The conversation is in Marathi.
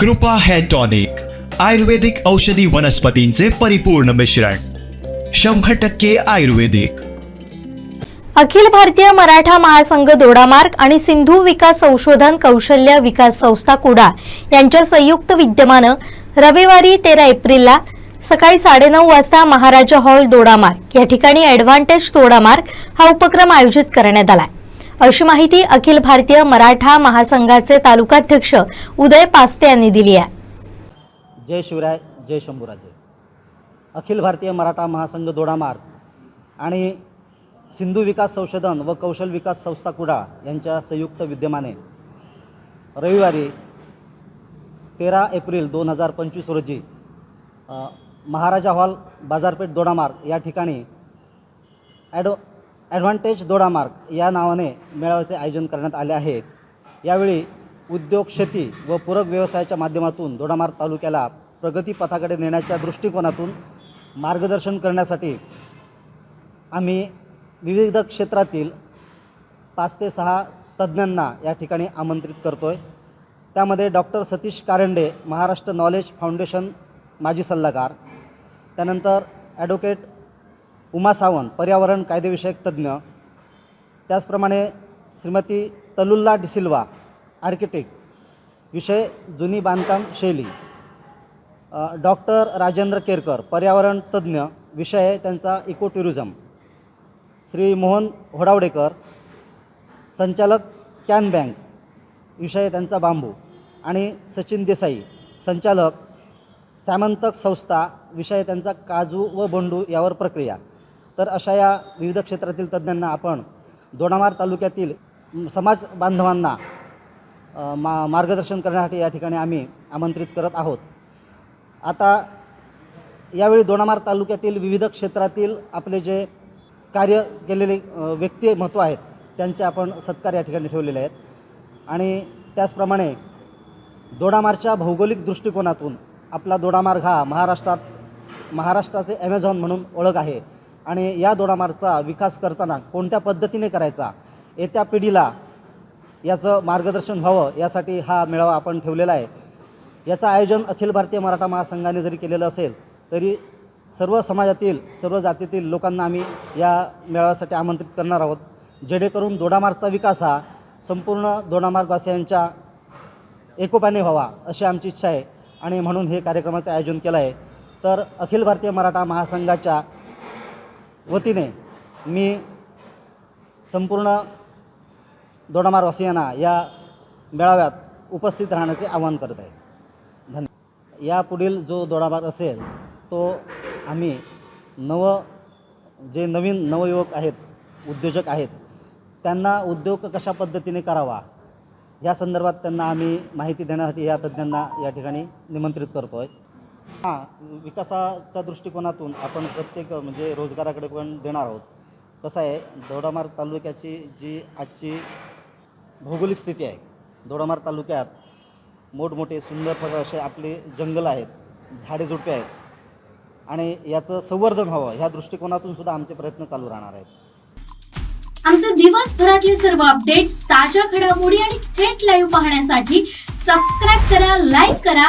कृपा हेअर टॉनिक आयुर्वेदिक औषधी वनस्पतींचे परिपूर्ण मिश्रण शंभर टक्के आयुर्वेदिक. अखिल भारतीय मराठा महासंघ दोडामार्ग आणि सिंधू विकास संशोधन कौशल्य विकास संस्था कुडा यांच्या संयुक्त विद्यमानं रविवारी तेरा एप्रिलला सकाळी साडेनऊ वाजता महाराजा हॉल दोडामार्ग. या ठिकाणी ॲडव्हान्टेज दोडामार्ग हा उपक्रम आयोजित करण्यात आला अशी माहिती अखिल भारतीय मराठा महासंघाचे तालुकाध्यक्ष उदय पास्ते यांनी दिली आहे. जय शिवराय जय शंभूराजे. अखिल भारतीय मराठा महासंघ दोडामार्ग आणि सिंधू विकास संशोधन व कौशल विकास संस्था कुडाळ यांच्या संयुक्त विद्यमाने रविवारी तेरा एप्रिल दोन हजार पंचवीस रोजी महाराजा हॉल बाजारपेठ दोडामार्ग या ठिकाणी ॲडो ॲडव्हान्टेज दोडामार्ग या नावाने मेळाव्याचे आयोजन करण्यात आले आहे. यावेळी उद्योग शेती व पूरक व्यवसायाच्या माध्यमातून दोडामार्ग तालुक्याला प्रगतीपथाकडे नेण्याच्या दृष्टिकोनातून मार्गदर्शन करण्यासाठी आम्ही विविध क्षेत्रातील पाच ते सहा तज्ज्ञांना या ठिकाणी आमंत्रित करतो आहे त्यामध्ये doctor Satish Karande Maharashtra knowledge foundation माजी सल्लागार त्यानंतर ॲडव्होकेट उमा सावंत पर्यावरण कायदेविषयक तज्ज्ञ त्याचप्रमाणे श्रीमती तलुल्ला डिसिल्वा आर्किटेक्ट. विषय जुनी बांधकाम शैली. डॉक्टर राजेंद्र केरकर पर्यावरण तज्ज्ञ विषय आहे त्यांचा इको टुरिझम श्री मोहन होडावडेकर संचालक कॅन बँक. विषय त्यांचा बांबू. आणि सचिन देसाई संचालक सॅमंतक संस्था. विषय त्यांचा काजू व बंडू यावर प्रक्रिया. तर अशा या विविध क्षेत्रातील तज्ज्ञांना आपण दोडामार तालुक्यातील समाज बांधवांना मा मार्गदर्शन करण्यासाठी या ठिकाणी आम्ही आमंत्रित करत आहोत. आता यावेळी दोडामार तालुक्यातील विविध क्षेत्रातील आपले जे कार्य केलेले अ, व्यक्तिमत्व आहेत त्यांचे आपण सत्कार या ठिकाणी ठेवलेले आहेत. आणि त्याचप्रमाणे दोडामारच्या भौगोलिक दृष्टिकोनातून आपला दोडामार्ग हा महाराष्ट्रात महाराष्ट्राचे ॲमेझॉन म्हणून ओळख आहे. आणि या दोडामार्गचा विकास करताना कोणत्या पद्धतीने करायचा येत्या पिढीला याचं मार्गदर्शन व्हावं यासाठी हा मेळावा आपण ठेवलेला आहे. याचं आयोजन अखिल भारतीय मराठा महासंघाने जरी केलेलं असेल तरी सर्व समाजातील सर्व जातीतील लोकांना आम्ही या मेळाव्यासाठी आमंत्रित करणार आहोत. जेणेकरून दोडामार्गचा विकास हा संपूर्ण दोडामार्गवासियांच्या एकोप्याने व्हावा अशी आमची इच्छा आहे. आणि म्हणून हे कार्यक्रमाचं आयोजन केलं आहे. तर अखिल भारतीय मराठा महासंघाच्या वतीने मी संपूर्ण दोडामारवासियांना या मेळाव्यात उपस्थित राहण्याचे आवाहन करत आहे. धन्यवाद. यापुढील जो दोडामार असेल तो आम्ही नव जे नवीन नवयुवक आहेत उद्योजक आहेत त्यांना उद्योग कशा पद्धतीने करावा या संदर्भात त्यांना आम्ही माहिती देण्यासाठी या तज्ज्ञांना या ठिकाणी निमंत्रित करतो आहे हां विकासाच्या दृष्टिकोनातून आपण प्रत्येक म्हणजे रोजगाराकडे पण देणार आहोत. कसं आहे दोडामार्ग तालुक्याची जी आजची भौगोलिक स्थिती आहे दोडामार्ग तालुक्यात मोठमोठे सुंदर फळ असे आपले जंगल आहेत झाडे झुडपे आहेत आणि याचं संवर्धन व्हावं ह्या दृष्टिकोनातून सुद्धा आमचे प्रयत्न चालू राहणार आहेत. आमचे दिवसभरातील सर्व अपडेट्स ताज्या घडामोडी आणि थेट लाईव्ह पाहण्यासाठी सबस्क्राईब करा लाईक करा